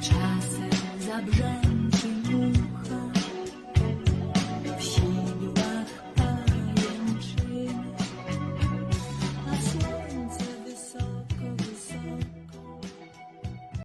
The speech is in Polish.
Czasem zabrzęczy mój